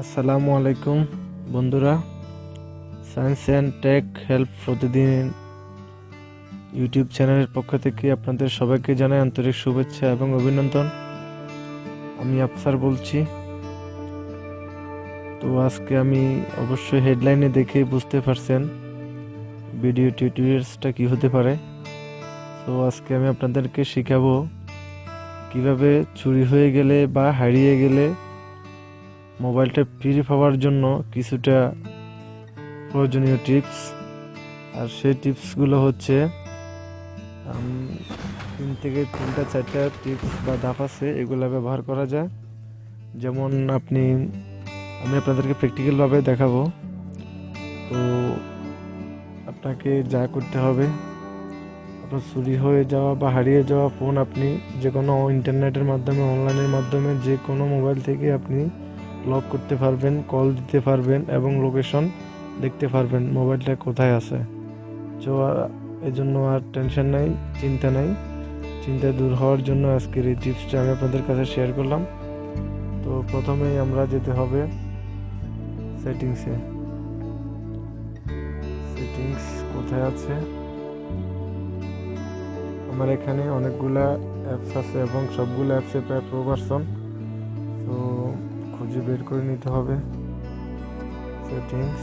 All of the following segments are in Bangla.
আসসালামু আলাইকুম, বন্ধুরা। সায়েন্স অ্যান্ড টেক হেল্প প্রতিদিন ইউটিউব চ্যানেলের পক্ষ থেকে আপনাদের সবাইকে জানাই আন্তরিক শুভেচ্ছা এবং অভিনন্দন। আমি আফসার বলছি। তো আজকে আমি অবশ্যই হেডলাইনে দেখেই বুঝতে পারছেন ভিডিও টিউটোরিয়ালসটা কি হতে পারে। তো আজকে আমি আপনাদেরকে শেখাবো কীভাবে চুরি হয়ে গেলে বা হারিয়ে গেলে মোবাইলটা ফ্রি পাওয়ার জন্য কিছুটা প্রয়োজনীয় টিপস আর সেই টিপসগুলো হচ্ছে তিন থেকে তিনটা চারটা টিপস বা ধাপ আছে, এগুলো ব্যবহার করা যায়। যেমন আপনি, আমি আপনাদেরকে প্র্যাকটিক্যালভাবে দেখাবো। তো আপনাকে যা করতে হবে, আপনার চুরি হয়ে যাওয়া বা হারিয়ে যাওয়া ফোন আপনি যে কোনো ইন্টারনেটের মাধ্যমে অনলাইনের মাধ্যমে যে কোনো মোবাইল থেকে আপনি লক করতে পারবেন কল দিতে পারবেন এবং লোকেশন দেখতে পারবেন মোবাইলটা কোথায় আছে। তো এই জন্য আর টেনশন নাই, চিন্তা নাই। চিন্তা দূর হওয়ার জন্য আজকের এই টিপসটা আমি আপনাদের কাছে শেয়ার করলাম। তো প্রথমেই আমরা যেতে হবে সেটিংসে সেটিংস কোথায় আছে? আমার এখানে অনেকগুলা অ্যাপস আছে এবং সবগুলো অ্যাপসে প্রায় প্রো ভার্সন তো খুঁজে বের করে নিতে হবে। সেটিংস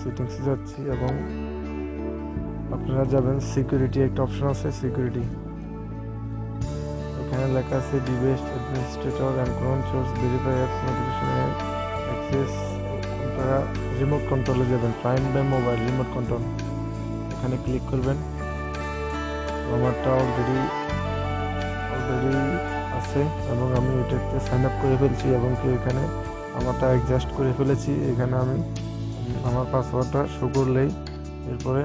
সেটিংসে যাচ্ছি এবং আপনারা যাবেন সিকিউরিটি একটা অপশন আছে সিকিউরিটি এখানে লেখা আছে device administrator and controls verify apps access আপনারা রিমোট কন্ট্রোলে যাবেন find by mobile remote control এখানে ক্লিক করবেন। আমারটা অলরেডি অলরেডি আছে এবং আমি এটাতে সাইন আপ করে ফেলছি এবং কি এখানে আমারটা অ্যাডজাস্ট করে ফেলেছি। এখানে আমি, আমার পাসওয়ার্ডটা শো করলেই এরপরে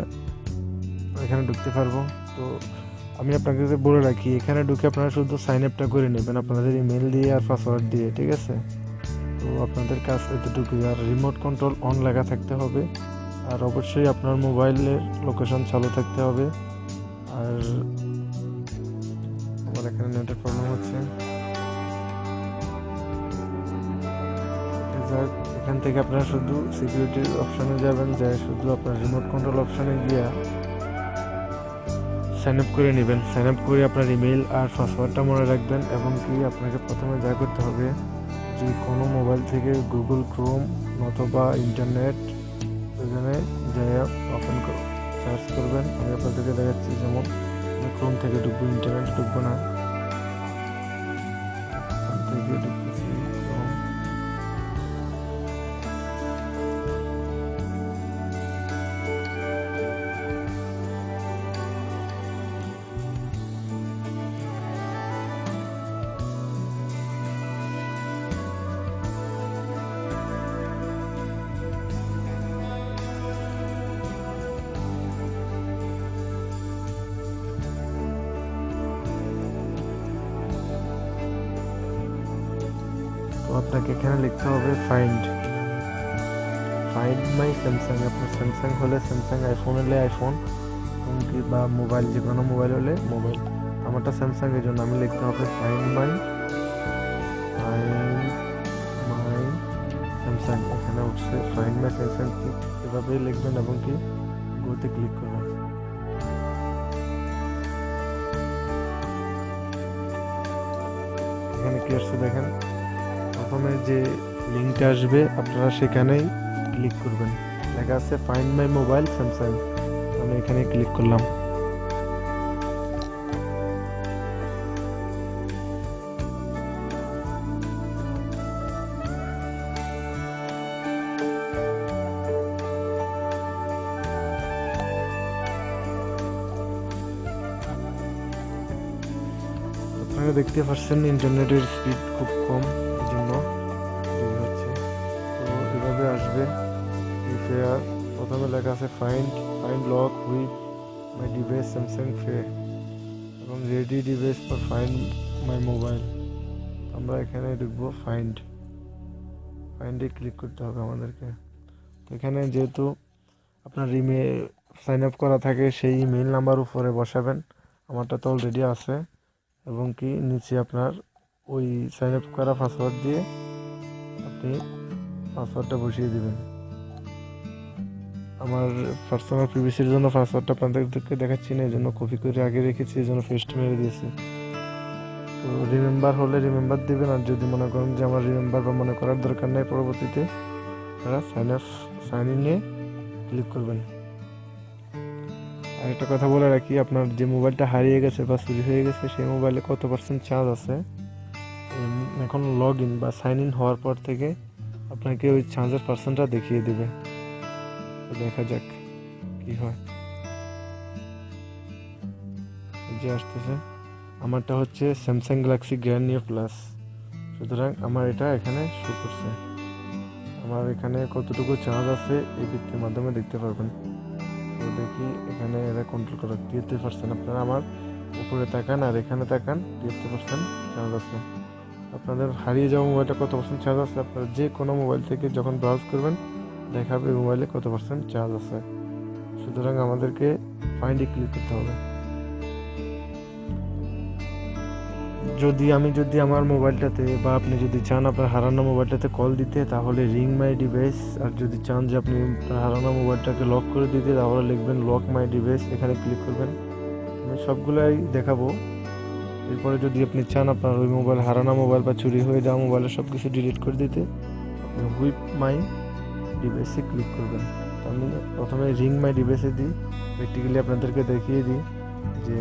এখানে ঢুকতে পারব। তো আমি আপনাকে বলে রাখি, এখানে ঢুকে আপনারা শুধু সাইন আপটা করে নেবেন আপনাদের ইমেল দিয়ে আর পাসওয়ার্ড দিয়ে, ঠিক আছে? তো আপনাদের কাজ এতটুকুই। আর রিমোট কন্ট্রোল অন লেখা থাকতে হবে। আর অবশ্যই আপনার মোবাইলের লোকেশন চালু থাকতে হবে। আর আমার এখানে নেটের প্রবলেম হচ্ছে। এখান থেকে আপনারা শুধু সিকিউরিটির অপশনে যাবেন যে শুধু আপনার রিমোট কন্ট্রোল অপশনে গিয়া সাইন আপ করে নেবেন। সাইন আপ করে আপনার ইমেল আর পাসওয়ার্ডটা মনে রাখবেন, এবং কি আপনাকে প্রথমে যা করতে হবে, যে কোনো মোবাইল থেকে গুগল ক্রোম অথবা ইন্টারনেট আপনাদেরকে দেখাচ্ছি যেমন ক্রোম থেকে ঢুকবো ইন্টারনেট ঢুকবো না। ডুববো থেকে আপনাকে এখানে লিখতে হবে ফাইন্ড ফাইন্ড মাই স্যামসাং আপনার স্যামসাং হলে স্যামসাং আইফোন হলে আইফোন এমনকি বা মোবাইল যে কোনো মোবাইল হলে মোবাইল আমারটা স্যামসাং এর জন্য, আমি লিখতে হবে find my find my Samsung এখানে উঠছে ফাইন্ড মাই স্যামসাং এভাবেই লিখবেন এবং কি গোতে ক্লিক করবেন। এখানে কি আসছে দেখেন। প্রথমে যে লিঙ্কটা আসবে, আপনারা সেখানেই ক্লিক করবেন। লেখা আছে ফাইন্ড মাই মোবাইল স্যামসাং আমি এখানে ক্লিক করলাম। আপনারা দেখতে পাচ্ছেন, ইন্টারনেটের স্পিড খুব কম। প্রথমে লেখা আছে find find lock with my device Samsung ফে এবং ready device for find my mobile আমরা এখানে ঢুকবো ফাইন্ড ফাইন্ডে ক্লিক করতে হবে আমাদেরকে। এখানে যেহেতু আপনার ইমেল সাইন আপ করা থাকে, সেই ইমেল নাম্বার উপরে বসাবেন। আমারটা তো অলরেডি আছে। এবং কি, নিচে আপনার ওই সাইন আপ করা পাসওয়ার্ড দিয়ে আপনি পাসওয়ার্ডটা বসিয়ে দিবেন। আমার পার্সোনাল প্রিভিসির জন্য পাসওয়ার্ডটা আপনাদেরকে দেখাচ্ছি না এই জন্য কপি করে আগে রেখেছি এই জন্য ফেস্ট মেরে দিয়েছি। তো রিমেম্বার হলে রিমেম্বার দেবেন, আর যদি মনে করেন যে আমার রিমেম্বার বা মনে করার দরকার নেই, পরবর্তীতে তারা সাইন আপ সাইন ইনে ক্লিক করবেন। আর একটা কথা বলে রাখি, আপনার যে মোবাইলটা হারিয়ে গেছে বা চুরি হয়ে গেছে, সেই মোবাইলে কত পার্সেন্ট চার্জ আছে? এখন লগ ইন বা সাইন ইন হওয়ার পর থেকে আপনাকে ওই চার্জের পার্সেন্টটা দেখিয়ে দেবে। তো দেখা যাক কি হয়। যে আসতেছে। আমারটা হচ্ছে Samsung Galaxy Grand New Plus সুতরাং আমার এটা এখানে শো করছে। আমার এখানে কতটুকু চার্জ আছে এই বৃত্তির মাধ্যমে দেখতে পারবেন। তো দেখি এখানে এরা কন্ট্রোল করা তিয়াত্তর পার্সেন্ট আপনারা আমার উপরে তাকান আর এখানে তাকান তিয়াত্তর পার্সেন্ট চার্জ আছে। আপনাদের হারিয়ে যাওয়া মোবাইলটা কত পার্সেন্ট চার্জ আছে? আপনারা যে কোনো মোবাইল থেকে যখন ব্রাউজ করবেন দেখাবে মোবাইলে কত পার্সেন্ট চার্জ আছে। সুতরাং আমাদেরকে ফাইন্ডে ক্লিক করতে হবে। যদি আমি যদি আমার মোবাইলটাতে বা আপনি যদি চান আপনার হারানো মোবাইলটাতে কল দিতে, তাহলে রিং মাই ডিভাইস আর যদি চান যে আপনি হারানো মোবাইলটাকে লক করে দিতে, তাহলে লিখবেন লক মাই ডিভাইস এখানে ক্লিক করবেন। আমি সবগুলাই দেখাবো। এরপরে যদি আপনি চান আপনার ওই মোবাইল হারানো মোবাইল বা চুরি হয়ে যাওয়া মোবাইলের সব কিছু ডিলিট করে দিতে হুইপ মাই ডিভাইসে ক্লিক করবেন। আমি প্রথমে রিং মাই ডিভাইসে দিই। প্র্যাকটিক্যালি আপনাদেরকে দেখিয়ে দিই যে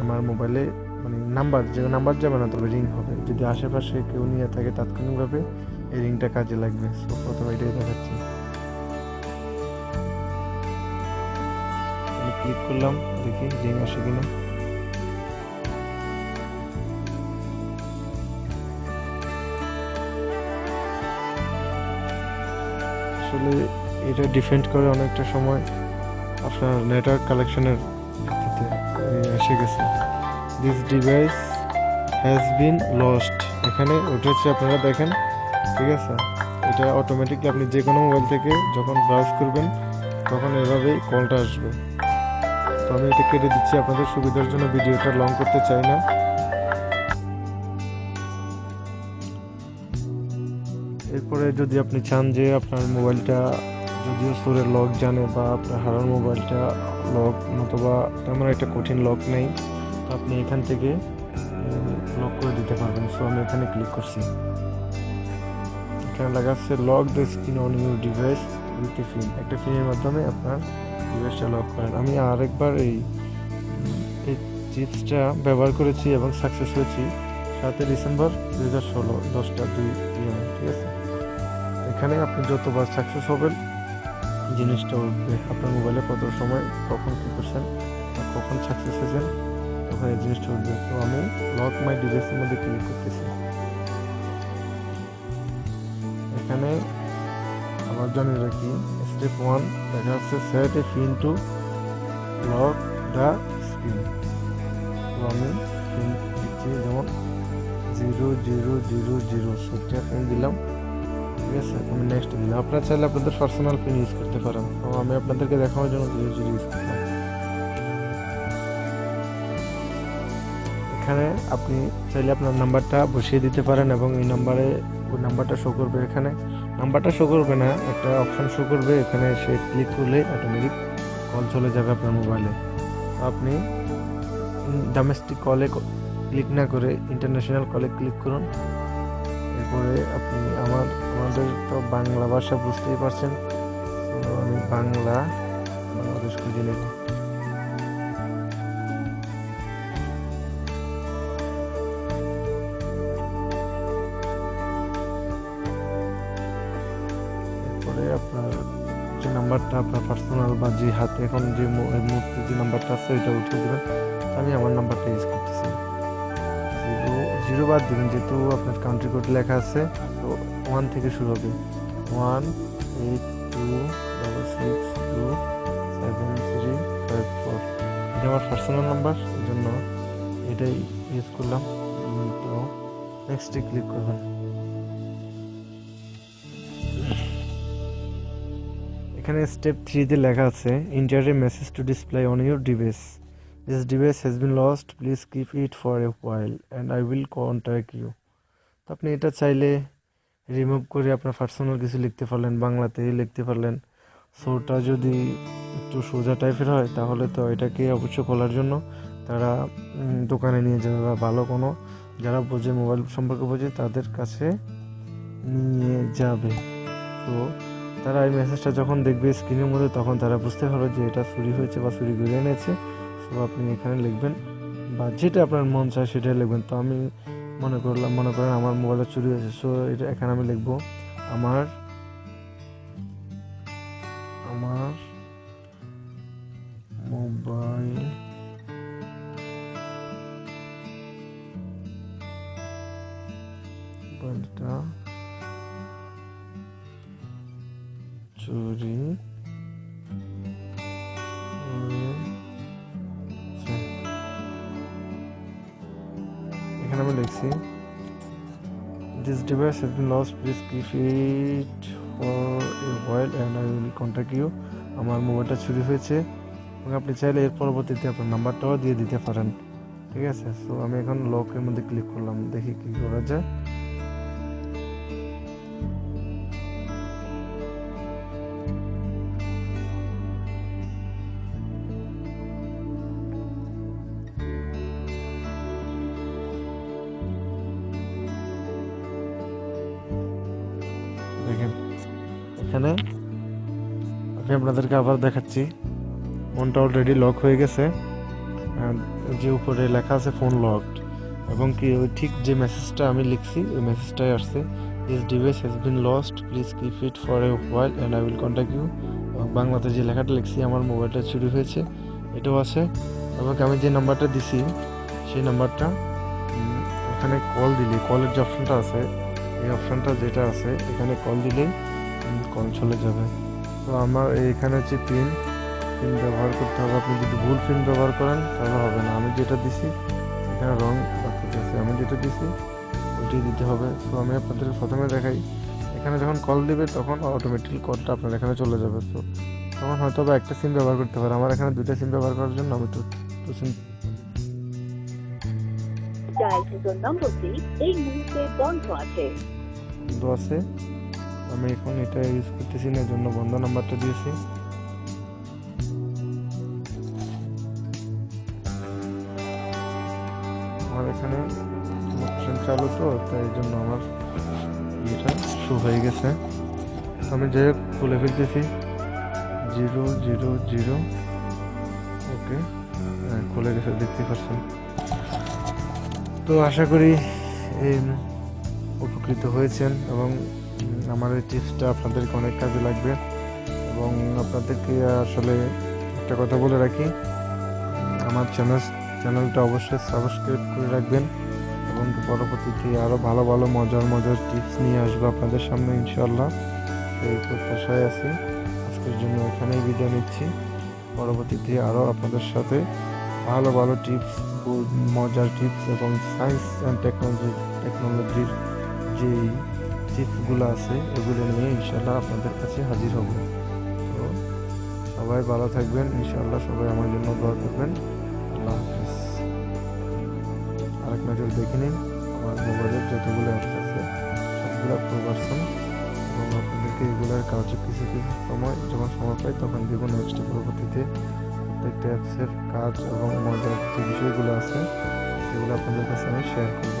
আমার মোবাইলে মানে নাম্বার যে নাম্বার যাবে না, তবে রিং হবে। যদি আশেপাশে কেউ নিয়ে থাকে, তাৎক্ষণিকভাবে এই রিংটা কাজে লাগবে। সো প্রথমে এটাই দেখাচ্ছি। আমি ক্লিক করলাম, দেখি রিং আসে কিনা। আসলে এটা ডিপেন্ড করে অনেকটা সময় আপনার নেটওয়ার্ক কালেকশনের ভিত্তিতে এসে গেছে। This device has been lost এখানে ওটা হচ্ছে আপনারা দেখেন, ঠিক আছে? এটা অটোমেটিকলি আপনি যে কোনো মোবাইল থেকে যখন ব্রাউজ করবেন, তখন এভাবেই কলটা আসবে। তো আমি এটা কেটে দিচ্ছি, আপনাদের সুবিধার জন্য ভিডিওটা লং করতে চাই না। এরপরে যদি আপনি চান যে আপনার মোবাইলটা যদিও সুরের লক জানে বা আপনার হারার মোবাইলটা লক নতুবা তেমন একটা কঠিন লক নেই, তো আপনি এখান থেকে লক করে দিতে পারবেন। সো আমি এখানে ক্লিক করছি। এখানে লেখা আছে lock the screen on your device with a PIN একটা ফিনের মাধ্যমে আপনার ডিভাইসটা লক করেন। আমি আরেকবার এই এই চিপসটা ব্যবহার করেছি এবং সাকসেস হয়েছি সাতই ডিসেম্বর দু হাজার ষোলো, দশটা দুই ঠিক আছে? এখানে আপনি যতবার সাকসেস হবেন, জিনিসটা উঠবে আপনার মোবাইলে কত সময়, কখন কী করছেন আর কখন সাকসেস হয়েছেন তখন এই জিনিসটা উঠবে তো আমি লক মাই ডিভাইসের মধ্যে ক্লিক করতেছি। এখানে আবার জানিয়ে রাখি স্টেপ ওয়ান দেখা যাচ্ছে set a PIN to lock the screen তো আমি ফিন দিচ্ছি, যেমন জিরো জিরো জিরো জিরো সেটা ফিন দিলাম। ঠিক আছে, আমি নেক্সট দিলাম আপনারা চাইলে আপনাদের পার্সোনাল পিন ইউজ করতে পারেন। তো আমি আপনাদেরকে দেখানোর জন্য ইউজ করলাম। এখানে আপনি চাইলে আপনার নাম্বারটা বসিয়ে দিতে পারেন এবং এই নাম্বারে ওই নাম্বারটা শো করবে এখানে। নাম্বারটা শো করবে না, একটা অপশন শো করবে। এখানে সে ক্লিক করলে অটোমেটিক কল চলে যাবে আপনার মোবাইলে আপনি ডোমেস্টিক কলে ক্লিক না করে ইন্টারন্যাশনাল কলে ক্লিক করুন। এরপরে আপনি আমার, আমাদের তো বাংলা ভাষা বুঝতেই পারছেন। তো আমি বাংলা, বাংলাদেশ খুঁজে নেব। আপনার যে নাম্বারটা আপনার পার্সোনাল বা যে হাতে এখন যে মুহূর্তে যে নাম্বারটা আছে, ওইটা উঠিয়ে দেবেন। আমি আমার নাম্বারটা ইউজ করতেছি। জিরো বাদ দেবেন, যেহেতু আপনার কান্ট্রি কোড লেখা আছে তো ওয়ান থেকে শুরু হবে। One eight two double six two seven three five four এটা আমার পার্সোনাল নাম্বার এই জন্য এটাই ইউজ করলাম। তো নেক্সটে ক্লিক করবেন। এখানে স্টেপ থ্রিতে লেখা আছে enter message to display on your device this device has been lost please keep it for a while and I will contact you তো আপনি এটা চাইলে রিমুভ করে আপনার পার্সোনাল কিছু লিখতে পারলেন, বাংলাতেই লিখতে পারলেন। সো ওটা যদি একটু সোজা টাইপের হয়, তাহলে তো এটাকে অবশ্য খোলার জন্য তারা দোকানে নিয়ে যাবে বা ভালো কোনো যারা বোঝে মোবাইল সম্পর্কে বোঝে, তাদের কাছে নিয়ে যাবে। তো তারা এই মেসেজটা যখন দেখবে স্ক্রিনের মধ্যে, তখন তারা বুঝতে পারবে যে এটা চুরি হয়েছে বা চুরি করে এনেছে। সো আপনি এখানে লিখবেন বা যেটা আপনার মন চায় সেটাই লিখবেন। তো আমি মনে করলাম, মনে করেন আমার মোবাইলটা চুরি হয়েছে সো এটা এখানে আমি লিখব, আমার আমার মোবাইল মোবাইলটা চুরি এখানে this device has been lost. Please lost it for a while and I and I you. আমার মোবাইলটা চুরি হয়েছে। এবং আপনি চাইলে এর পরবর্তীতে আপনার নাম্বারটাও দিয়ে দিতে পারেন। ঠিক আছে? সো আমি এখন লকের মধ্যে ক্লিক করলাম। দেখি কি করা যায়। এখানে। আমি আপনাদেরকে আবার দেখাচ্ছি। ফোনটা অলরেডি লক হয়ে গেছে। যে উপরে লেখা আছে ফোন লকড এবং কি ওই ঠিক যে মেসেজটা আমি লিখছি, ওই মেসেজটাই আসছে। This device has been lost please keep it for a while and I will contact you এবং বাংলাতে যে লেখাটা লিখছি, আমার মোবাইলটা চুরি হয়েছে। এটাও আছে। এবং আমি যে নাম্বারটা দিছি, সেই নাম্বারটা ওখানে কল দিলে। কলের যে অপশনটা আছে, এই অপশনটা যেটা আছে, এখানে কল দিলেই কল চলে যাবে। তো আমার এখানে হচ্ছে পিন পিন ব্যবহার করতে হবে। আপনি যদি ভুল পিন ব্যবহার করেন তাহলে হবে না। আমি যেটা দিছি এখানে রং আছে। আমি যেটা দিছি ওইটাই দিতে হবে। তো আমি আপনাদের প্রথমে দেখাই। এখানে যখন কল দিবে তখন অটোমেটিক কলটা আপনার এখানে চলে যাবে। তো তখন হয়তো বা একটা সিম ব্যবহার করতে পারে। আমার এখানে দুইটা সিম ব্যবহার করার জন্য আমি টু সিম ডায়ালকৃত নম্বরটি এই মুহূর্তে বন্ধ আছে। বন্ধ আছে। আমি এখন এটা ইউজ করতেছি না জন্য বন্ধ নাম্বারটা দিয়েছি। আমার এখানে অপশন চালু তো, তাই জন্য আমার ইয়েটা শো হয়ে গেছে। আমি যাই হোক খুলে ফেলতেছি, জিরো জিরো জিরো। ওকে খুলে গেছে দেখতে পাচ্ছেন তো আশা করি, এই, উপকৃত হয়েছেন এবং আমার এই টিপসটা আপনাদেরকে অনেক কাজে লাগবে এবং আপনাদেরকে আসলে একটা কথা বলে রাখি, আমার চ্যানেল চ্যানেলটা অবশ্যই সাবস্ক্রাইব করে রাখবেন এবং পরবর্তীতে আরও ভালো ভালো, মজার মজার টিপস নিয়ে আসব আপনাদের সামনে ইনশাল্লাহ সেই প্রত্যাশায় আছি। আজকের জন্য এখানেই বিদায় নিচ্ছি। পরবর্তীতে আরও আপনাদের সাথে ভালো ভালো টিপস মজার টিপস এবং সায়েন্স অ্যান্ড টেকনোলজি টেকনোলজির যে টিপসগুলো আছে, এগুলো নিয়ে ইনশাল্লাহ আপনাদের কাছে হাজির হব। তো সবাই ভালো থাকবেন ইনশাল্লাহ সবাই আমার জন্য দোয়া করবেন। আল্লাহ হাফিজ। আরেক নজর দেখে নিন, আমার মোবাইলের যতগুলো অ্যাপস আছে, সবগুলো প্রোভার্সন এবং আপনাদেরকে এগুলোর কাজ কিছু কিছু সময় যখন সময় পাই, তখন দেবো নেক্সট পরবর্তীতে প্রত্যেকটা অ্যাপসের কাজ এবং মজার যে বিষয়গুলো আছে সেগুলো আপনাদের কাছে আমি শেয়ার করব।